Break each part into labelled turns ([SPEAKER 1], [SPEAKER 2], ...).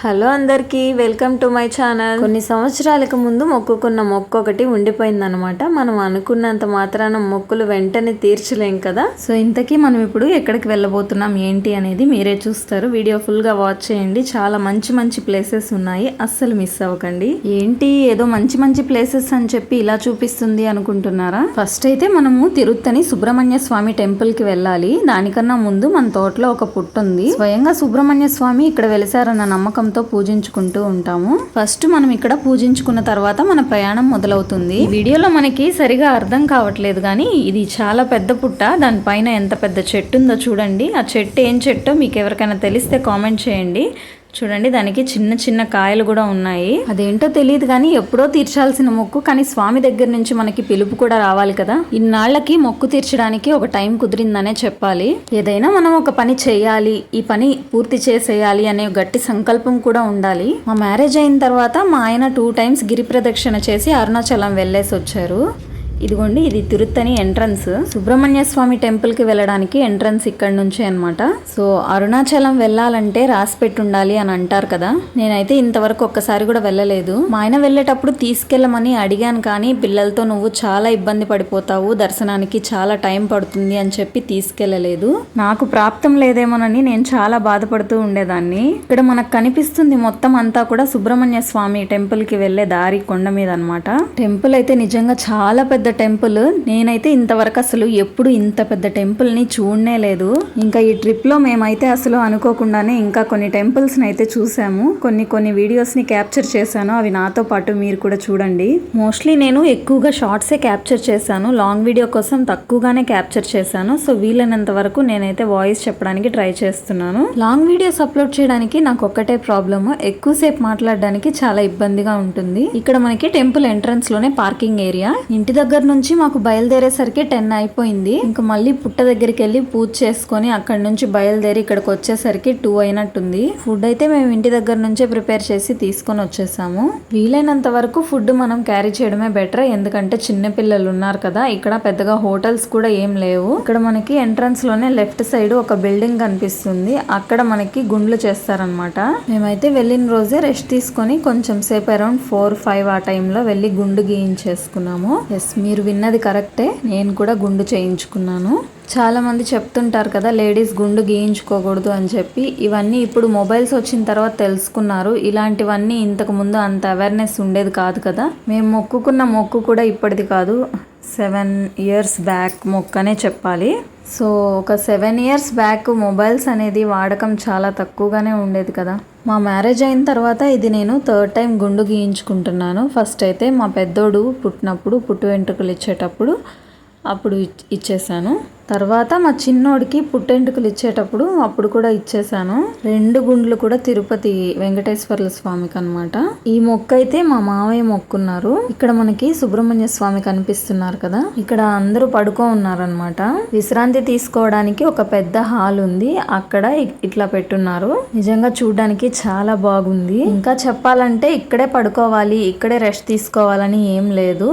[SPEAKER 1] Hello అందరికీ welcome to my channel. కొన్ని సంవత్సరాలకు ముందు మొక్కుకున్న మొక్కు ఒకటి ఉండిపోయిందనమాట మనం అనుకున్నంత మాత్రాన మొక్కులు వెంటనే తీర్చలేం కదా? సో ఇంతకీ మనం ఇప్పుడు ఎక్కడికి వెళ్ళబోతున్నాం ఏంటి అనేది మీరే చూస్తారు. వీడియో ఫుల్గా వాచ్ చేయండి. చాలా మంచి మంచి ప్లేసెస్ ఉన్నాయి. అస్సలు మిస్ అవ్వకండి. ఏంటి ఏదో మంచి మంచి ప్లేసెస్ అని చెప్పి ఇలా చూపిస్తుంది అనుకుంటున్నారా? ఫస్ట్ అయితే మనము తిరుత్తని సుబ్రహ్మణ్య స్వామి టెంపుల్కి వెళ్ళాలి. దానికన్నా ముందు మన తోటలో ఒక పుట్టు ఉంది స్వయంగా సుబ్రహ్మణ్య స్వామి ఇక్కడ వెలిసారన్న నమ్మకం నమ్మకంతో పూజించుకుంటూ ఉంటాము. ఫస్ట్ మనం ఇక్కడ పూజించుకున్న తర్వాత మన ప్రయాణం మొదలవుతుంది. వీడియోలో మనకి సరిగా అర్థం కావట్లేదు కానీ ఇది చాలా పెద్ద పుట్ట. దానిపైన ఎంత పెద్ద చెట్టు ఉందో చూడండి. ఆ చెట్టు ఏం చెట్టో మీకు ఎవరికైనా తెలిస్తే కామెంట్ చేయండి. చూడండి దానికి చిన్న చిన్న కాయలు కూడా ఉన్నాయి. అదేంటో తెలియదు కానీ ఎప్పుడో తీర్చాల్సిన మొక్కు. కానీ స్వామి దగ్గర నుంచి మనకి పిలుపు కూడా రావాలి కదా. ఇన్నాళ్ళకి మొక్కు తీర్చడానికి ఒక టైం కుదిరిందనే చెప్పాలి. ఏదైనా మనం ఒక పని చేయాలి ఈ పని పూర్తి చేసేయాలి అనే గట్టి సంకల్పం కూడా ఉండాలి. మా మ్యారేజ్ అయిన తర్వాత మా ఆయన టూ టైమ్స్ గిరి ప్రదక్షిణ చేసి అరుణాచలం వెళ్ళేసి వచ్చారు. ఇదిగోండి ఇది తిరుత్తని ఎంట్రన్స్. సుబ్రహ్మణ్య స్వామి టెంపుల్కి వెళ్ళడానికి ఎంట్రన్స్ ఇక్కడ నుంచే అనమాట సో అరుణాచలం వెళ్ళాలంటే రాసిపెట్టి ఉండాలి అని అంటారు కదా. నేనైతే ఇంతవరకు ఒక్కసారి కూడా వెళ్ళలేదు. మా ఆయన వెళ్ళేటప్పుడు తీసుకెళ్ళమని అడిగాను కానీ పిల్లలతో నువ్వు చాలా ఇబ్బంది పడిపోతావు దర్శనానికి చాలా టైం పడుతుంది అని చెప్పి తీసుకెళ్ళలేదు. నాకు ప్రాప్తం లేదేమోనని నేను చాలా బాధపడుతూ ఉండేదాన్ని. ఇక్కడ మనకు కనిపిస్తుంది మొత్తం అంతా కూడా సుబ్రహ్మణ్య స్వామి టెంపుల్కి వెళ్ళే దారి కొండ మీద అనమాట టెంపుల్ అయితే నిజంగా చాలా పెద్ద టెంపుల్. నేనైతే ఇంతవరకు అసలు ఎప్పుడు ఇంత పెద్ద టెంపుల్ని చూడనే లేదు. ఇంకా ఈ ట్రిప్లో మేమైతే అసలు అనుకోకుండానే ఇంకా కొన్ని టెంపుల్స్ని అయితే చూసాము. కొన్ని కొన్ని వీడియోస్ని క్యాప్చర్ చేశాను. అవి నాతో పాటు మీరు కూడా చూడండి. మోస్ట్లీ నేను ఎక్కువగా షార్ట్సే క్యాప్చర్ చేశాను. లాంగ్ వీడియో కోసం తక్కువగానే క్యాప్చర్ చేశాను. సో వీలైనంత వరకు నేనైతే వాయిస్ చెప్పడానికి ట్రై చేస్తున్నాను. లాంగ్ వీడియోస్ అప్లోడ్ చేయడానికి నాకు ఒక్కటే ప్రాబ్లమ్. ఎక్కువసేపు మాట్లాడడానికి చాలా ఇబ్బందిగా ఉంటుంది. ఇక్కడ మనకి టెంపుల్ ఎంట్రన్స్లోనే పార్కింగ్ ఏరియా. ఇంటి దగ్గర నుంచి మాకు బయలుదేరేసరికి టెన్ అయిపోయింది. ఇంకా మళ్ళీ పుట్ట దగ్గరికి వెళ్ళి పూజ చేసుకొని అక్కడ నుంచి బయలుదేరి ఇక్కడికి వచ్చేసరికి టూ అయినట్టుంది. ఫుడ్ అయితే మేము ఇంటి దగ్గర నుంచే ప్రిపేర్ చేసి తీసుకొని వచ్చేసాము. వీలైనంత వరకు ఫుడ్ మనం క్యారీ చేయడమే బెటర్ ఎందుకంటే చిన్న పిల్లలు ఉన్నారు కదా ఇక్కడ పెద్దగా హోటల్స్ కూడా ఏం లేవు. ఇక్కడ మనకి ఎంట్రన్స్లోనే లెఫ్ట్ సైడ్ ఒక బిల్డింగ్ కనిపిస్తుంది. అక్కడ మనకి గుండ్లు చేస్తారనమాట మేమైతే వెళ్ళిన రోజే రెస్ట్ తీసుకొని కొంచెం సేపు అరౌండ్ ఫోర్ ఫైవ్ ఆ టైంలో వెళ్ళి గుండు గీయించేసుకున్నాము. ఎస్ మీరు విన్నది కరెక్టే నేను కూడా గుండు చేయించుకున్నాను. చాలా మంది చెప్తుంటారు కదా లేడీస్ గుండు గీయించుకోకూడదు అని చెప్పి. ఇవన్నీ ఇప్పుడు మొబైల్స్ వచ్చిన తర్వాత తెలుసుకున్నారు. ఇలాంటివన్నీ ఇంతకు ముందు అంత అవేర్నెస్ ఉండేది కాదు కదా. మేము మొక్కుకున్న మొక్కు కూడా ఇప్పటిది కాదు. సెవెన్ ఇయర్స్ బ్యాక్ మొక్కనే చెప్పాలి. సో ఒక సెవెన్ ఇయర్స్ బ్యాక్ మొబైల్స్ అనేది వాడకం చాలా తక్కువగానే ఉండేది కదా. మా మ్యారేజ్ అయిన తర్వాత ఇది నేను థర్డ్ టైం గుండు గీయించుకుంటున్నాను. ఫస్ట్ అయితే మా పెద్దోడు పుట్టినప్పుడు పుట్టు వెంట్రుకలు ఇచ్చేటప్పుడు అప్పుడు ఇచ్- ఇచ్చేసాను. తర్వాత మా చిన్నోడికి పుట్టెంటుకలు ఇచ్చేటప్పుడు అప్పుడు కూడా ఇచ్చేసాను. రెండు గుండ్లు కూడా తిరుపతి వెంకటేశ్వర్ల స్వామికి అన్నమాట ఈ మొక్క అయితే మా మావయ్య మొక్కున్నారు. ఇక్కడ మనకి సుబ్రహ్మణ్య స్వామి కనిపిస్తున్నారు కదా. ఇక్కడ అందరూ పడుకో ఉన్నారనమాట విశ్రాంతి తీసుకోవడానికి ఒక పెద్ద హాల్ ఉంది. అక్కడ ఇట్లా పెట్టున్నారు. నిజంగా చూడడానికి చాలా బాగుంది. ఇంకా చెప్పాలంటే ఇక్కడే పడుకోవాలి ఇక్కడే రెస్ట్ తీసుకోవాలని ఏం లేదు.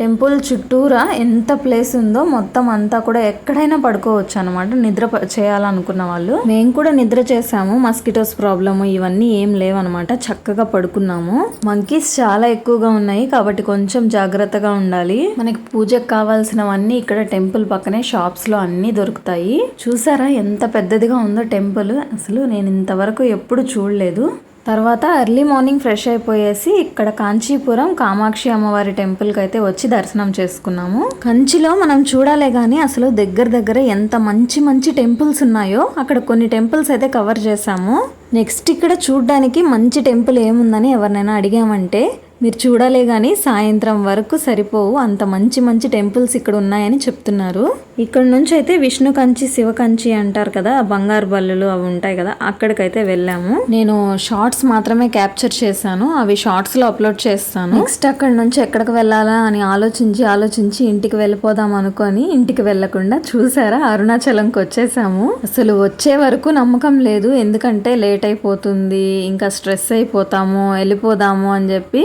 [SPEAKER 1] టెంపుల్ చుట్టూరా ఎంత ప్లేస్ ఉందో మొత్తం అంతా కూడా ఎక్కడైనా పడుకోవచ్చు అనమాట నిద్ర చేయాలనుకున్న వాళ్ళు. మేము కూడా నిద్ర చేసాము మస్కిటోస్ ప్రాబ్లము ఇవన్నీ ఏం లేవన్నమాట. చక్కగా పడుకున్నాము. మంకీస్ చాలా ఎక్కువగా ఉన్నాయి కాబట్టి కొంచెం జాగ్రత్తగా ఉండాలి. మనకి పూజకు కావాల్సినవన్నీ ఇక్కడ టెంపుల్ పక్కనే షాప్స్లో అన్ని దొరుకుతాయి. చూసారా ఎంత పెద్దదిగా ఉందో టెంపుల్. అసలు నేను ఇంతవరకు ఎప్పుడు చూడలేదు. తర్వాత ఎర్లీ మార్నింగ్ ఫ్రెష్ అయిపోయేసి ఇక్కడ కాంచీపురం కామాక్షి అమ్మవారి టెంపుల్కి అయితే వచ్చి దర్శనం చేసుకున్నాము. కంచిలో మనం చూడాలే కానీ అసలు దగ్గర దగ్గర ఎంత మంచి మంచి టెంపుల్స్ ఉన్నాయో అక్కడ కొన్ని టెంపుల్స్ అయితే కవర్ చేసాము నెక్స్ట్ ఇక్కడ చూడడానికి మంచి టెంపుల్ ఏముందని ఎవరినైనా అడిగామంటే మీరు చూడాలే కానీ సాయంత్రం వరకు సరిపోవు. అంత మంచి మంచి టెంపుల్స్ ఇక్కడ ఉన్నాయని చెప్తున్నారు. ఇక్కడ నుంచి అయితే విష్ణు కంచి శివ కంచి అంటారు కదా బంగారు బల్లులు అవి ఉంటాయి కదా అక్కడికైతే వెళ్ళాము. నేను షార్ట్స్ మాత్రమే క్యాప్చర్ చేశాను. అవి షార్ట్స్లో అప్లోడ్ చేస్తాను. నెక్స్ట్ అక్కడ నుంచి ఎక్కడికి వెళ్ళాలా అని ఆలోచించి ఆలోచించి ఇంటికి వెళ్ళిపోదాం అనుకొని ఇంటికి వెళ్ళకుండా చూసారా అరుణాచలంకి వచ్చేసాము. అసలు వచ్చే వరకు నమ్మకం లేదు. ఎందుకంటే లేట్ అయిపోతుంది ఇంకా స్ట్రెస్ అయిపోతాము వెళ్ళిపోదాము అని చెప్పి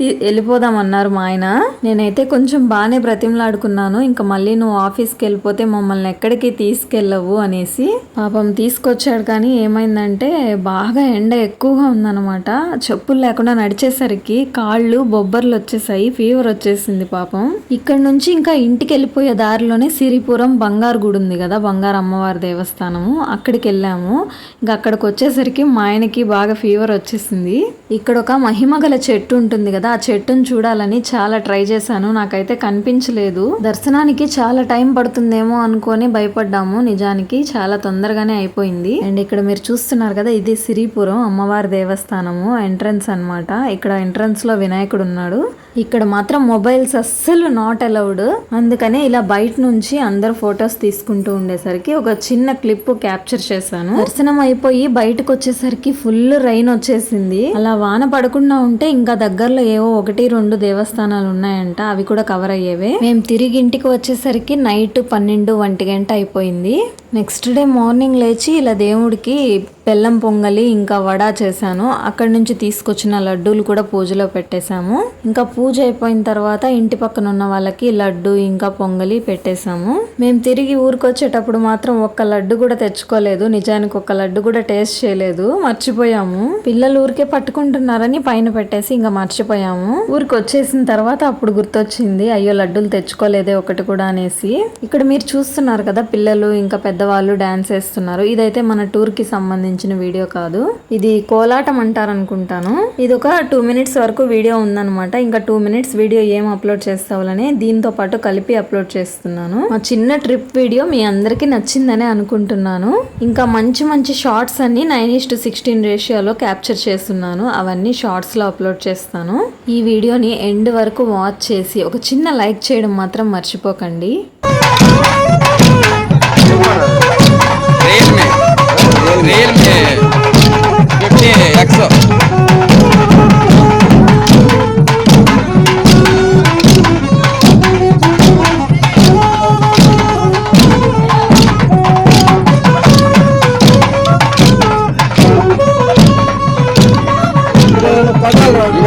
[SPEAKER 1] వెళ్ళిపోదామన్నారు మా ఆయన. నేనైతే కొంచెం బాగానే బ్రతిమలాడుకున్నాను. ఇంకా మళ్ళీ నువ్వు ఆఫీస్కి వెళ్ళిపోతే మమ్మల్ని ఎక్కడికి తీసుకెళ్ళవు అనేసి పాపం తీసుకొచ్చాడు. కానీ ఏమైందంటే బాగా ఎండ ఎక్కువగా ఉందన్నమాట. చెప్పులు లేకుండా నడిచేసరికి కాళ్ళు బొబ్బర్లు వచ్చేసాయి. ఫీవర్ వచ్చేసింది పాపం. ఇక్కడ నుంచి ఇంకా ఇంటికి వెళ్ళిపోయే దారిలోనే సిరిపురం బంగారు గుడి ఉంది కదా బంగారు అమ్మవారి దేవస్థానము. అక్కడికి వెళ్ళాము. ఇంకా అక్కడికి వచ్చేసరికి మా ఆయనకి బాగా ఫీవర్ వచ్చేసింది. ఇక్కడ ఒక మహిమ గల చెట్టు ఉంటుంది కదా ఆ చెట్టును చూడాలని చాలా ట్రై చేశాను. నాకైతే కనిపించలేదు. దర్శనానికి చాలా టైం పడుతుందేమో అనుకొని భయపడ్డాము. నిజానికి చాలా తొందరగానే అయిపోయింది. అండ్ ఇక్కడ మీరు చూస్తున్నారు కదా ఇది సిరిపురం అమ్మవారి దేవస్థానము ఎంట్రన్స్ అన్నమాట. ఇక్కడ ఎంట్రన్స్లో వినాయకుడు ఉన్నాడు. ఇక్కడ మాత్రం మొబైల్స్ అస్సలు నాట్ అలౌడ్ అందుకనే ఇలా బయట నుంచి అందరు ఫొటోస్ తీసుకుంటూ ఉండేసరికి ఒక చిన్న క్లిప్ క్యాప్చర్ చేశాను. దర్శనం అయిపోయి బయటకు వచ్చేసరికి ఫుల్ రైన్ వచ్చేసింది. అలా వాన పడకుండా ఉంటే ఇంకా దగ్గరలో ఏవో ఒకటి రెండు దేవస్థానాలు ఉన్నాయంట అవి కూడా కవర్ అయ్యేవే. మేము తిరిగి ఇంటికి వచ్చేసరికి నైట్ పన్నెండు ఒంటి గంట అయిపోయింది. నెక్స్ట్ డే మార్నింగ్ లేచి ఇలా దేవుడికి బెల్లం పొంగలి ఇంకా వడ చేశాను. అక్కడి నుంచి తీసుకొచ్చిన లడ్డూలు కూడా పూజలో పెట్టేశాము. ఇంకా పూజ అయిపోయిన తర్వాత ఇంటి పక్కన ఉన్న వాళ్ళకి లడ్డు ఇంకా పొంగలి పెట్టేశాము. మేము తిరిగి ఊరికి వచ్చేటప్పుడు మాత్రం ఒక్క లడ్డు కూడా తెచ్చుకోలేదు. నిజానికి ఒక్క లడ్డు కూడా టేస్ట్ చేయలేదు. మర్చిపోయాము. పిల్లలు ఊరికే పట్టుకుంటున్నారని పైన పెట్టేసి ఇంకా మర్చిపోయాము. ఊరికి వచ్చేసిన తర్వాత అప్పుడు గుర్తొచ్చింది అయ్యో లడ్డూలు తెచ్చుకోలేదే ఒకటి కూడా అనేసి. ఇక్కడ మీరు చూస్తున్నారు కదా పిల్లలు ఇంకా పెద్దవాళ్ళు డాన్స్ వేస్తున్నారు. ఇదైతే మన టూర్కి సంబంధించిన వీడియో కాదు. ఇది కోలాటం అంటారు అనుకుంటాను ఇది ఒక టూ మినిట్స్ వరకు వీడియో ఉందనమాట ఇంకా టూ మినిట్స్ వీడియో ఏం అప్లోడ్ చేస్తావులని దీంతో పాటు కలిపి అప్లోడ్ చేస్తున్నాను. మా చిన్న ట్రిప్ వీడియో మీ అందరికీ నచ్చిందనే అనుకుంటున్నాను. ఇంకా మంచి మంచి షార్ట్స్ అన్ని నైన్ ఇస్ టు సిక్స్టీన్ రేషియోలో క్యాప్చర్ చేస్తున్నాను. అవన్నీ షార్ట్స్లో అప్లోడ్ చేస్తాను. ఈ వీడియోని ఎండ్ వరకు వాచ్ చేసి ఒక చిన్న లైక్ చేయడం మాత్రం మర్చిపోకండి.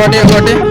[SPEAKER 2] ఒకటి ఒకటి